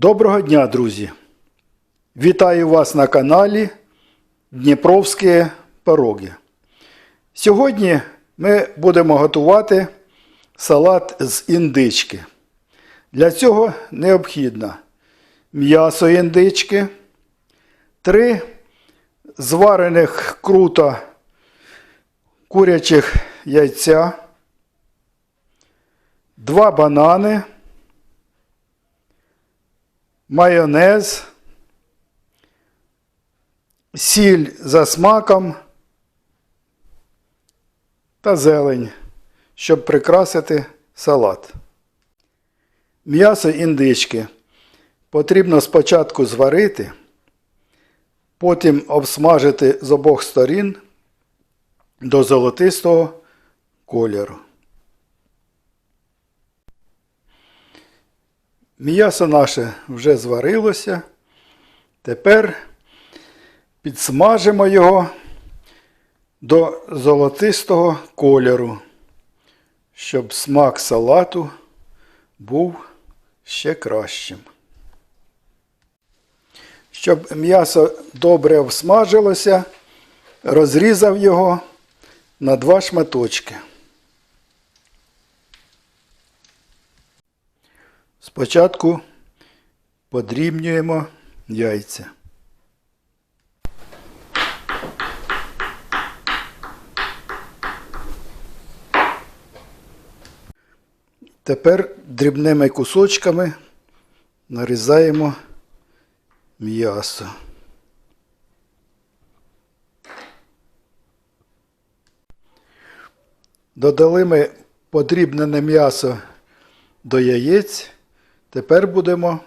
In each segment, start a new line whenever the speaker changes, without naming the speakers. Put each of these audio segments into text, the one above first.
Доброго дня, друзі! Вітаю вас на каналі Дніпровські пироги. Сьогодні ми будемо готувати салат з індички. Для цього необхідно м'ясо індички, три зварених круто курячих яйця, два банани майонез, сіль за смаком та зелень, щоб прикрасити салат. М'ясо індички потрібно спочатку зварити, потім обсмажити з обох сторін до золотистого кольору. М'ясо наше вже зварилося. Тепер підсмажимо його до золотистого кольору, щоб смак салату був ще кращим. Щоб м'ясо добре обсмажилося, розрізав його на два шматочки. Спочатку подрібнюємо яйця. Тепер дрібними кусочками нарізаємо м'ясо. Додали ми подрібнене м'ясо до яєць. Тепер будемо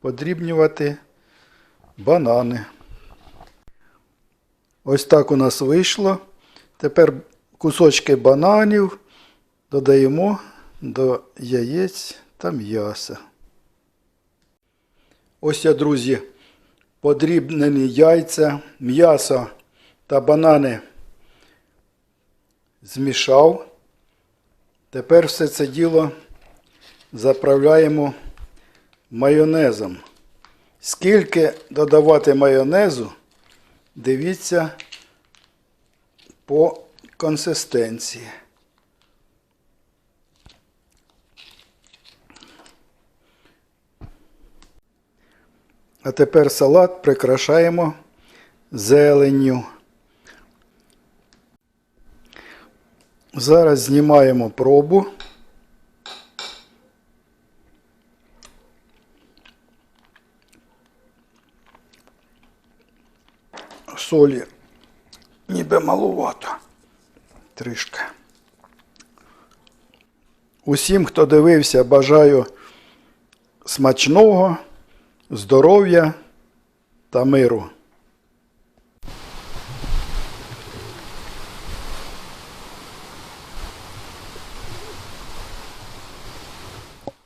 подрібнювати банани. Ось так у нас вийшло. Тепер кусочки бананів додаємо до яєць та м'яса. Ось я, друзі, подрібнені яйця, м'ясо та банани змішав. Тепер все це діло заправляємо майонезом. Скільки додавати майонезу, дивіться по консистенції. А тепер салат прикрашаємо зеленню. Зараз знімаємо пробу. Солі ніби маловато Трішки. Усім, хто дивився, бажаю смачного, здоров'я та миру.